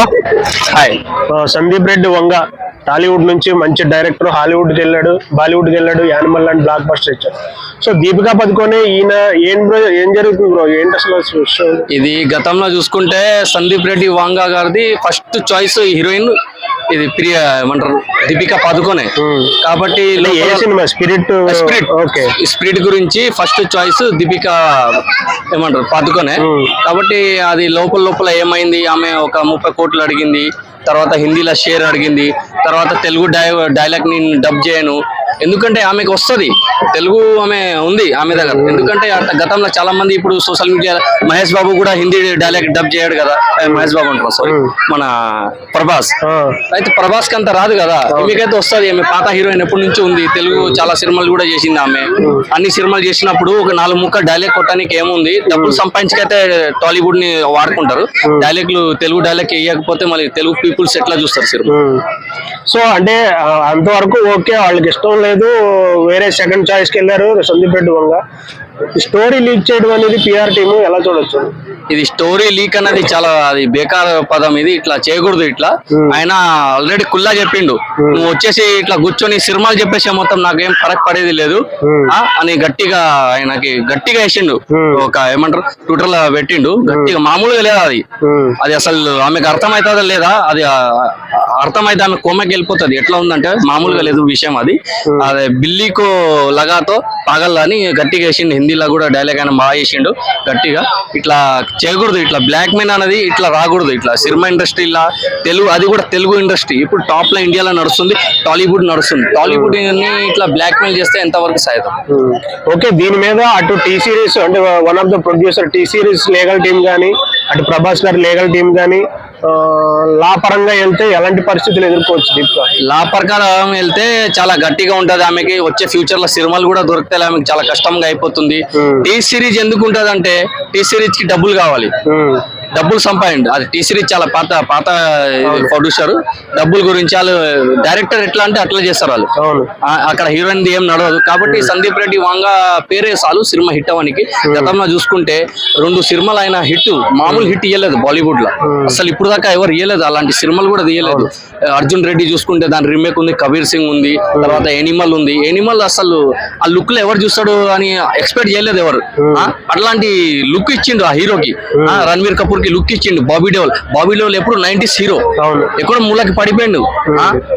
Hi Sandeep Reddy Vanga. Tollywood నుంచి మంచి director హాలీవుడ్కి వెళ్ళాడు బాలీవుడ్కి వెళ్ళాడు యానిమల్ అండ్ బ్లాక్ బస్టర్ ఇచ్చాడు. సో దీపికా పదుకొని ఈయన ఏం బ్రో ఏం జరుగుతుంది బ్రో? ఏంటి అసలు ఇది గతంలో చూసుకుంటే సందీప్ రెడ్డి వంగ గారిది ఫస్ట్ చాయిస్ హీరోయిన్ ఇది ప్రియ ఏమంటారు దీపికా పదుకొనే. కాబట్టి అంటే ఏ సినిమా? Spirit spirit okay. స్పిరిట్ గురించి ఫస్ట్ చాయిస్ దీపికా ఏమంటారు పదుకొనే. కాబట్టి అది లోపల లోపల ఏమైంది? ఆమె ఒక ముప్పై కోట్లు అడిగింది. తర్వాత హిందీలో షేర్ అడిగింది. తర్వాత తెలుగు డై డైలాగ్ నేను డబ్ చేయను. ఎందుకంటే ఆమెకు వస్తుంది. తెలుగు ఆమె ఉంది ఆమె దగ్గర. ఎందుకంటే గతంలో చాలా మంది ఇప్పుడు సోషల్ మీడియా మహేష్ బాబు కూడా హిందీ డైలాగ్ డబ్ చేయడు కదా మహేష్ బాబు అంటారు సారీ మన ప్రభాస్. అయితే ప్రభాస్కి అంత రాదు కదా ఈమెకైతే వస్తుంది ఆమె. పాత హీరోయిన్ ఎప్పటి నుంచి ఉంది? తెలుగు చాలా సినిమాలు కూడా చేసింది ఆమె. అన్ని సినిమాలు చేసినప్పుడు ఒక నాలుగు ముక్క డైలాగ్ కొట్టడానికి ఏముంది? డబ్బులు సంపాదించకైతే టాలీవుడ్ని వాడుకుంటారు డైలాగ్లు తెలుగు డైలాగ్ వేయకపోతే మళ్ళీ తెలుగు పీపుల్స్ ఎట్లా చూస్తారు సినిమా. సో అంటే అంతవరకు ఓకే వాళ్ళకి ఇష్టం లేదు వేరే సెకండ్ చాయిస్కి వెళ్ళారు సందీప్ రెడ్డి వంగ. స్టోరీ లీక్ చేయడం అనేది పిఆర్ టీము ఎలా చూడొచ్చు? ఇది స్టోరీ లీక్ అన్నది చాలా అది బేకార్ పదం ఇది ఇట్లా చేయకూడదు ఇట్లా. ఆయన ఆల్రెడీ కుల్లా చెప్పిండు. నువ్వు వచ్చేసి ఇట్లా కూర్చొని సినిమాలు చెప్పేసి మొత్తం నాకేం ఫరక్ పడేది లేదు. అని గట్టిగా ఆయనకి గట్టిగా వేసిండు. ఒక ఏమంటారు? ట్విట్టర్లో పెట్టిండు. గట్టిగా మామూలుగా లేదా అది? అది అసలు ఆమెకు అర్థమవుతుందా లేదా? అది అర్థమైతే ఆమె కోమకి వెళ్ళిపోతుంది. ఎట్లా ఉందంటే మామూలుగా లేదు విషయం అది. అదే బిల్లీకో లగాతో పగల్ అని గట్టిగా వేసిండు హిందీలో కూడా డైలాగ్ ఆయన బాగా చేసిండు గట్టిగా. ఇట్లా చేయకూడదు ఇట్లా బ్లాక్ మెయిన్ అనేది ఇట్లా రాకూడదు ఇట్లా సినిమా ఇండస్ట్రీలా తెలుగు అది కూడా తెలుగు ఇండస్ట్రీ ఇప్పుడు టాప్లో ఇండియాలో నడుస్తుంది టాలీవుడ్ నడుస్తుంది. టాలీవుడ్ ఇట్లా బ్లాక్ మెయిల్ చేస్తే ఎంతవరకు సాధ్యం? ఓకే దీని మీద అటు టీ సిరీస్ అంటే one of the producer T Series legal team కానీ అటు ప్రభాస్ గారి లీగల్ టీం కానీ లా పరంగా వెళ్తే ఎలాంటి పరిస్థితులు ఎదుర్కోవచ్చు దీపిక? లా ప్రకారం వెళ్తే చాలా గట్టిగా ఉంటది ఆమెకి. వచ్చే ఫ్యూచర్లో సినిమాలు కూడా దొరికితే ఆమెకి చాలా కష్టంగా అయిపోతుంది. టీ సిరీస్ ఎందుకు ఉంటది అంటే టీ సిరీస్కి డబ్బులు కావాలి. డబ్బులు సంపాదిండి. అది టీ సిరీస్ చాలా పాత పాత ప్రొడ్యూసర్ డబ్బుల గురించి వాళ్ళు డైరెక్టర్ ఎట్లా అంటే అట్లా చేస్తారు వాళ్ళు. అక్కడ హీరోయిన్ ఏం నడవదు. కాబట్టి సందీప్ రెడ్డి వంగ పేరే చాలు సినిమా హిట్ అవ్వడానికి గతంలో చూసుకుంటే రెండు సినిమాలు ఆయన హిట్ మామూలు హిట్ ఇయ్యలేదు బాలీవుడ్లో అసలు ఇప్పుడు దాకా ఎవరు ఇయ్యలేదు. అలాంటి సినిమాలు కూడా తీయలేదు అర్జున్ రెడ్డి చూసుకుంటే దాని రీమేక్ ఉంది కబీర్ సింగ్ ఉంది తర్వాత ఎనిమల్ ఉంది. ఎనిమల్ అసలు ఆ లుక్లో ఎవరు చూస్తాడు అని ఎక్స్పెక్ట్ చేయలేదు ఎవరు? అట్లాంటి లుక్ ఇచ్చిండు ఆ హీరోకి. రణ్వీర్ కపూర్ కి లుక్ ఇచ్చిండు బాబీ డెవల్ బాబీ డెవల్ ఎప్పుడు నైన్టీస్ హీరో ఎక్కడో మూలకి పడిపోయిండు?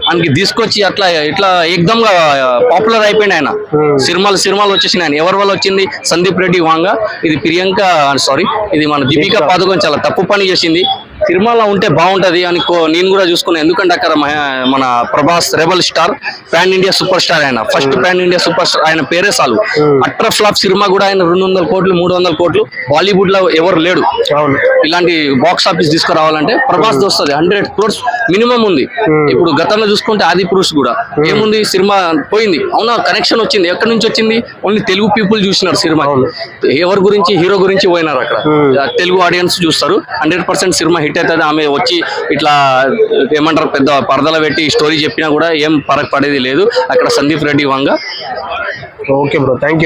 ఆయనకి తీసుకొచ్చి అట్లా ఇట్లా ఏకదమ్గా పాపులర్ అయిపోయింది ఆయన. సినిమాలు సినిమాలు వచ్చేసినాయి ఆయన. ఎవరి వల్ల వచ్చింది? సందీప్ రెడ్డి వాంగ. ఇది ప్రియాంక సారీ ఇది మన దీపికా పాదుకొని చాలా తప్పు పని చేసింది. సినిమాలో ఉంటే బాగుంటది అని నేను కూడా చూసుకున్నాను ఎందుకంటే అక్కడ మన Prabhas rebel star pan India super star ఆయన. First pan India super star ఆయన పేరే చాలు. అట్ర ఫ్లాప్ సినిమా కూడా ఆయన రెండు వందల కోట్లు మూడు వందల కోట్లు బాలీవుడ్లో ఎవరు లేడు. ఇలాంటి బాక్స్ ఆఫీస్ తీసుకురావాలంటే ప్రభాస్ వస్తుంది హండ్రెడ్ క్రోర్స్ మినిమం ఉంది. ఇప్పుడు గతంలో చూసుకుంటే ఆది పురుష్ కూడా. ఏముంది? సినిమా పోయింది. అవునా? కనెక్షన్ వచ్చింది. ఎక్కడి నుంచి వచ్చింది? ఓన్లీ తెలుగు పీపుల్ చూసినారు సినిమా. ఎవరి గురించి? హీరో గురించి పోయినారు అక్కడ. ఆ తెలుగు ఆడియన్స్ చూస్తారు. హండ్రెడ్ పర్సెంట్ సినిమా హిట్ అవుతుంది. ఆమె వచ్చి ఇట్లా ఏమంటారు? పెద్ద పరదలు పెట్టి స్టోరీ చెప్పినా కూడా ఏం పరక్ పడేది లేదు. అక్కడ Sandeep Reddy Vanga. Okay bro thank